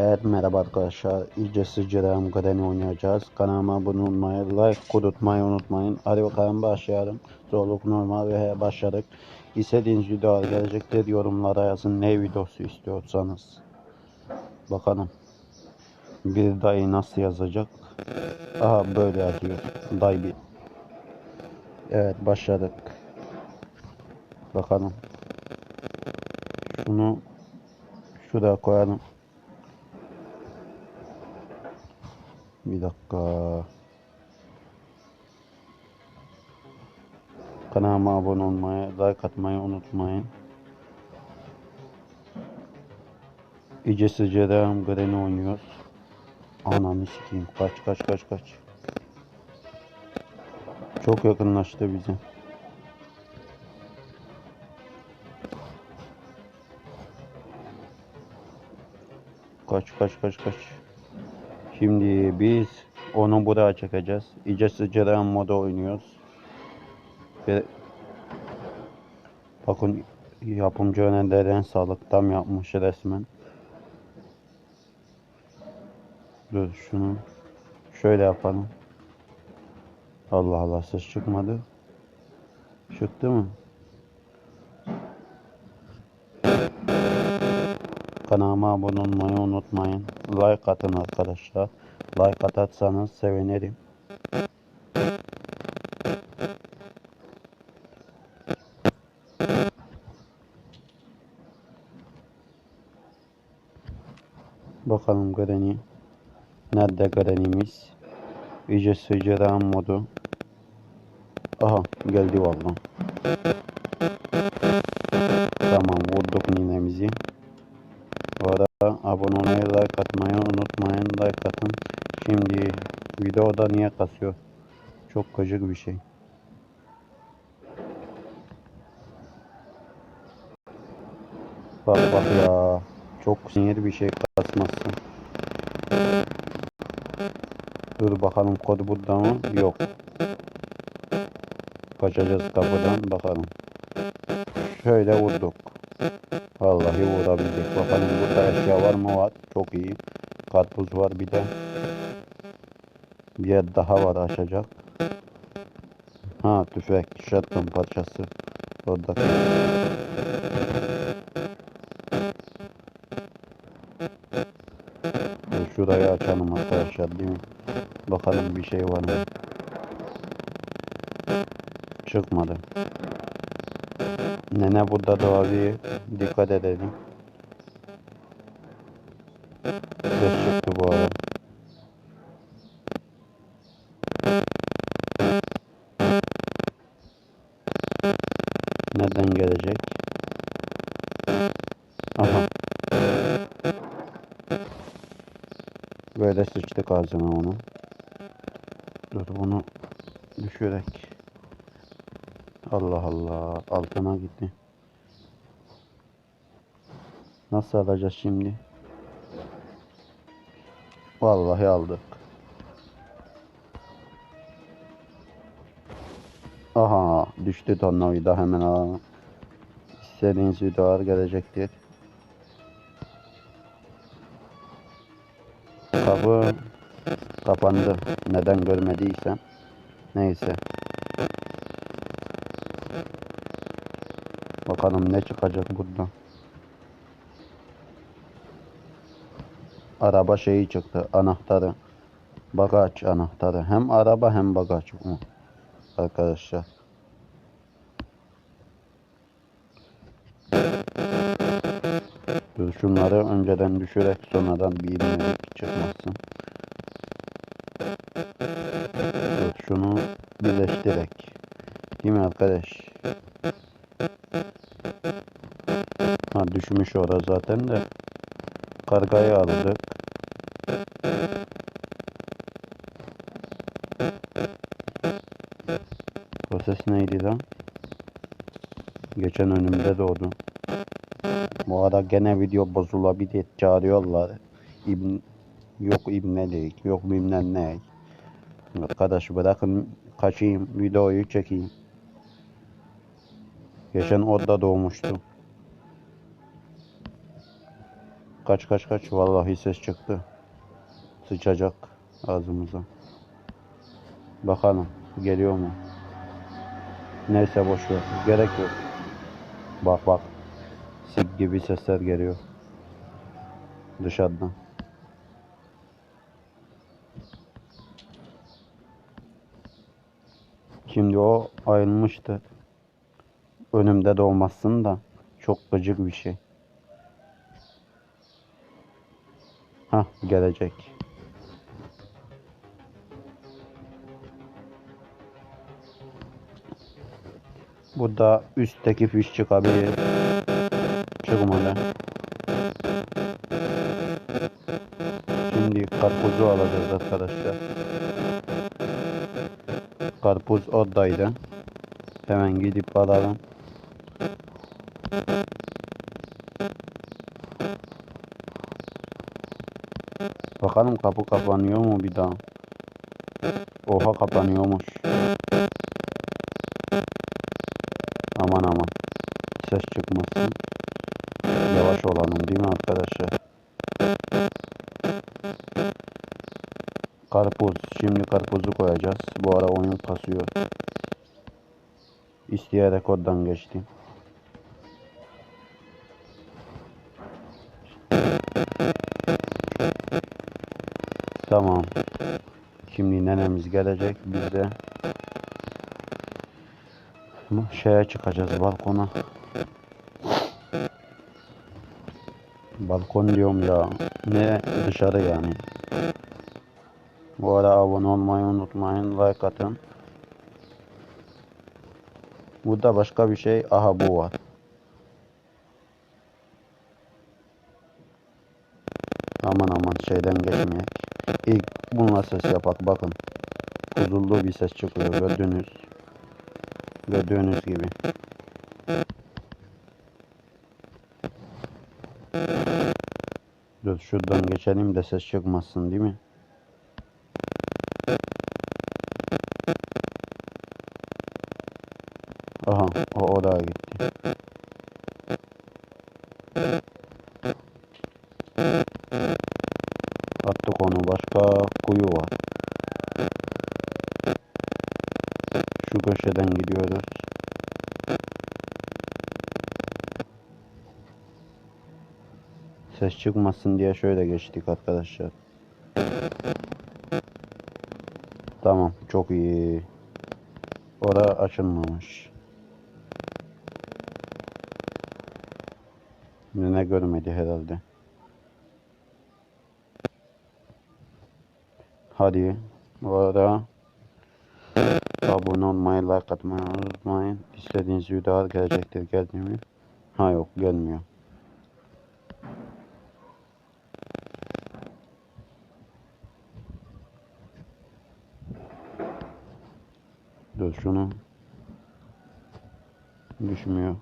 Evet merhaba arkadaşlar. İyice sıcırağım Granny oynayacağız. Kanalıma abone olmayı, like kudurtmayı unutmayın. Hadi bakalım başlayalım. Zorluk normal ve başladık. İstediğiniz videolar gelecektir. Yorumlara yazın ne videosu istiyorsanız. Bakalım. Bir dayı nasıl yazacak? Aha böyle yazıyor. Dayı bir. Evet başladık. Bakalım. Şunu şuraya koyalım. Bir dakika. Kanalıma abone olmayı, like atmayı unutmayın. İyice sıcağım Granny oynuyoruz. Ananı sikeyim. Kaç kaç kaç kaç. Çok yakınlaştı bize. Kaç kaç kaç kaç. Şimdi biz onu buraya çekeceğiz. İyice sıcağın moda oynuyoruz. Ve bakın yapımcı önerilen sağlık tam yapmış resmen. Dur şunu şöyle yapalım. Allah Allah ses çıkmadı. Çıktı mı? Kanalıma abone olmayı unutmayın. Like atın arkadaşlar. Like atarsanız sevinirim. Bakalım Granny. Nerede Granny'miz? İyice sıcağın modu. Aha geldi vallahi. Tamam vurduk ninemizi. Bu abone olmayı, like atmayı unutmayın. Like atın. Şimdi videoda niye kasıyor? Çok gıcık bir şey. Bak bak ya. Çok sinir bir şey kasmasın. Dur bakalım kod burada mı? Yok. Kaçacağız kapıdan bakalım. Şöyle vurduk. Vallahi vurabildik. Bakalım burada eşya var mı? Var. Çok iyi. Karpuz var bir de. Bir yer daha var açacak. Ha tüfek. Shotgun parçası. Oradaki. Dur, Şurayı açalım arkadaşlar değil mi? Bakalım bir şey var mı? Çıkmadı. Nene burada da abi dikkat edelim. Ses çıktı bu arada. Nereden gelecek? Aha. Böyle sıçtık ağzına onu. Dur bunu düşürek. Allah Allah altına gitti. Nasıl alacağız şimdi? Vallahi aldık. Aha düştü tornavida hemen alalım. İstediğiniz videolar gelecektir. Kapı kapandı. Neden görmediysem. Neyse. Bakalım ne çıkacak buradan. Araba şeyi çıktı. Anahtarı. Bagaj anahtarı. Hem araba hem bagaj. Arkadaşlar. Şunları önceden düşürerek sonradan bir ilmedik çıkmasın. Şunu birleştirerek. Değil mi arkadaş? Ha düşmüş orada zaten de. Kargayı aldık. Proses neydi lan? Geçen önümde doğdu. Bu ara gene video bozulabilir. Çağırıyorlar. İbn yok ibnelik, yok bilmem ne. Arkadaş bırakın kaçayım, videoyu çekeyim. Geçen orada doğmuştu. Kaç kaç kaç. Vallahi ses çıktı. Sıçacak ağzımıza. Bakalım geliyor mu? Neyse boş ver. Gerek yok. Bak bak. Sik gibi sesler geliyor. Dışarıdan. Şimdi o ayrılmıştı. Önümde de olmasın da çok gıcık bir şey. Hah gelecek. Bu da üstteki fiş çıkabilir. Çıkmadı. Şimdi karpuzu alacağız arkadaşlar. Karpuz oradaydı. Hemen gidip alalım. Bakalım kapı kapanıyor mu bir daha? Oha kapanıyormuş. Aman aman. Ses çıkmasın. Yavaş olalım değil mi arkadaşlar? Karpuz. Şimdi karpuzu koyacağız. Bu ara oyun kasıyor. İsteyerek oradan geçtim. Tamam. Şimdi nenemiz gelecek. Biz de şeye çıkacağız balkona. Balkon diyorum ya. Ne dışarı yani. Bu arada abone olmayı unutmayın. Like atın. Burada başka bir şey. Aha bu var. Aman aman şeyden geçmeyek. İlk bununla ses yapak bakın. Huzurlu bir ses çıkıyor gördüğünüz. Gördüğünüz gibi. Dur şuradan geçelim de ses çıkmasın değil mi? Aha o oraya gitti. Attık onu başka kuyu var. Şu köşeden gidiyoruz. Ses çıkmasın diye şöyle geçtik arkadaşlar. Tamam çok iyi. Ora açılmamış. Ne görmedi herhalde. Hadi. Arada abone olmayı, like atmayı unutmayın. İstediğiniz videolar gelecektir. Geldi mi? Ha yok gelmiyor. Dur şunu. Düşmüyor.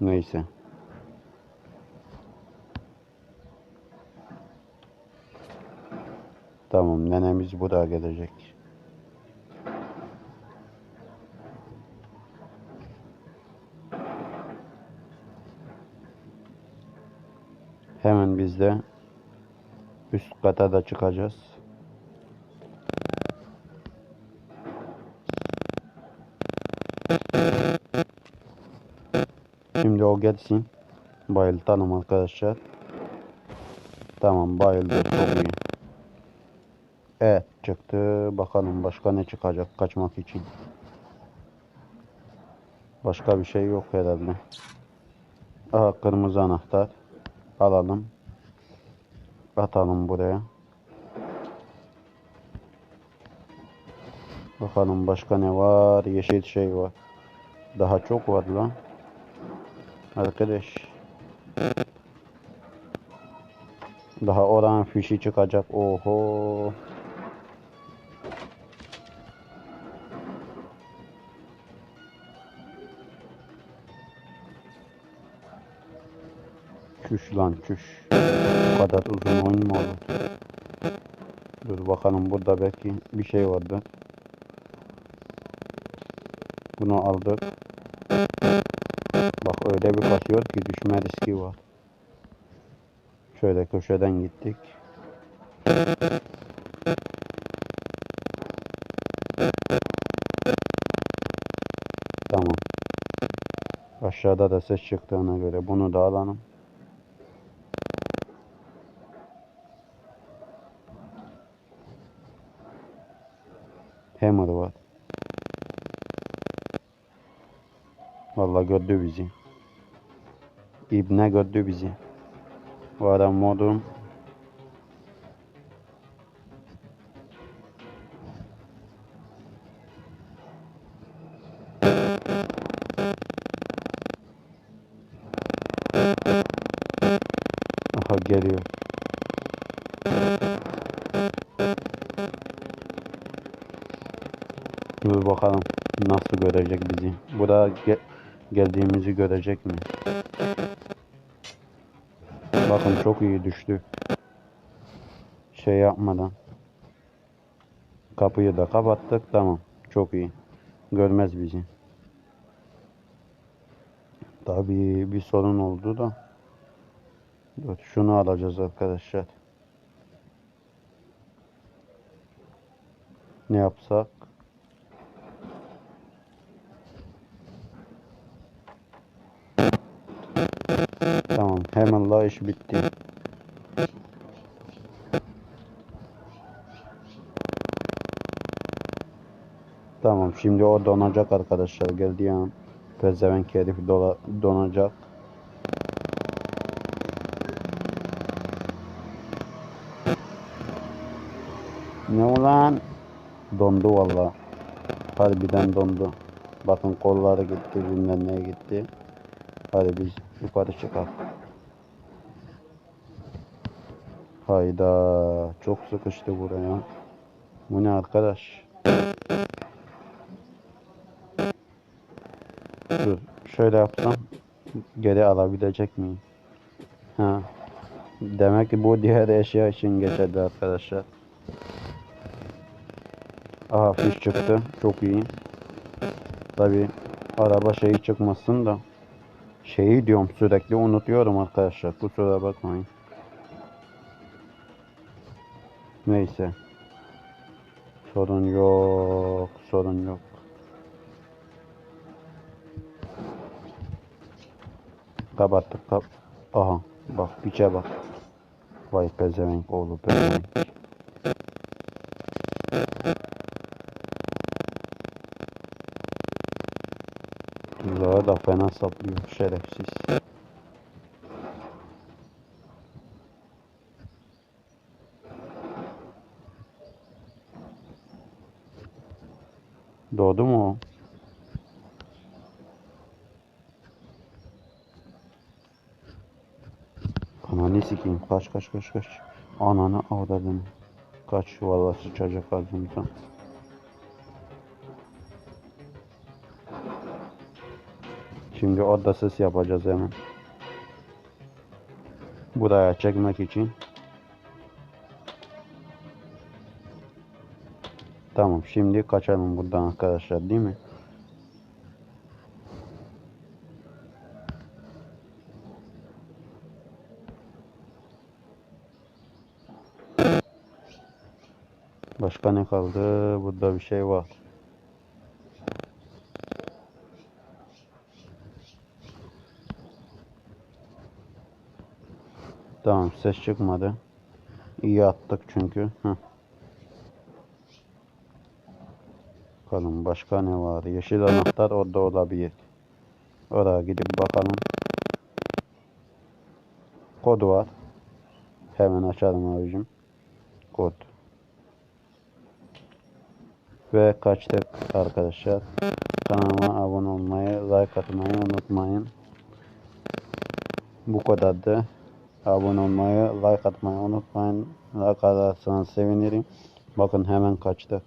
Neyse. Tamam nenemiz buraya gelecek. Hemen biz de üst kata da çıkacağız. Şimdi o gelsin. Bayıltalım arkadaşlar. Tamam bayıldı çok iyi. Evet çıktı. Bakalım başka ne çıkacak kaçmak için. Başka bir şey yok herhalde. Aha kırmızı anahtar. Alalım. Atalım buraya. Bakalım başka ne var? Yeşil şey var. Daha çok var lan. Arkadaş. Daha oranın fişi çıkacak. Oho. Çüş lan çüş. Bu kadar uzun oyun mu olur? Dur bakalım burada belki bir şey vardı. Bunu aldık. Bak öyle bir basıyor ki düşme riski var. Şöyle köşeden gittik. Tamam. Aşağıda da ses çıktığına göre bunu da alalım. Hammer var. Vallahi gördü bizi. İbne gördü bizi. Bu adam modum. Aha geliyor. Bakalım nasıl görecek bizi. Buraya ge- geldiğimizi görecek mi? Bakın çok iyi düştü. Şey yapmadan. Kapıyı da kapattık. Tamam. Çok iyi. Görmez bizi. Tabii bir sorun oldu da. Dur, şunu alacağız arkadaşlar. Ne yapsak? Tamam. Hemen la iş bitti. Tamam. Şimdi o donacak arkadaşlar. Geldiği an. Pezevenk herif dola- donacak. Ne ulan? Dondu valla. Harbiden dondu. Bakın kolları gitti, bilmem neye gitti. Hadi biz yukarı çıkalım. Hayda, çok sıkıştı buraya. Bu ne arkadaş? Dur, şöyle yapsam geri alabilecek miyim? Ha. Demek ki bu diğer eşya için geçerli arkadaşlar. Aha fiş çıktı. Çok iyi. Tabi araba şeyi çıkmasın da şeyi diyorum sürekli unutuyorum arkadaşlar. Kusura bakmayın. Neyse. Sorun yok. Sorun yok. Kapattık kap. Aha bak piçe bak. Vay pezevenk oğlu pezevenk. Tuzağa da fena saplıyor şerefsiz. Doğdu mu o? Ananı sikeyim. Kaç kaç kaç kaç. Ananı avradım. Kaç vallahi sıçacak ağzımıza. Şimdi orada ses yapacağız hemen. Buraya çekmek için. Tamam şimdi kaçalım buradan arkadaşlar değil mi? Başka ne kaldı? Burada bir şey var. Tamam ses çıkmadı. İyi attık çünkü. Heh. Bakalım başka ne var? Yeşil anahtar orada olabilir. Oraya gidip bakalım. Kod var. Hemen açalım abicim. Kod. Ve kaçtık arkadaşlar. Kanalıma abone olmayı, like atmayı unutmayın. Bu kadardı. Abone olmayı, like atmayı unutmayın. Like atarsanız sevinirim. Bakın hemen kaçtık.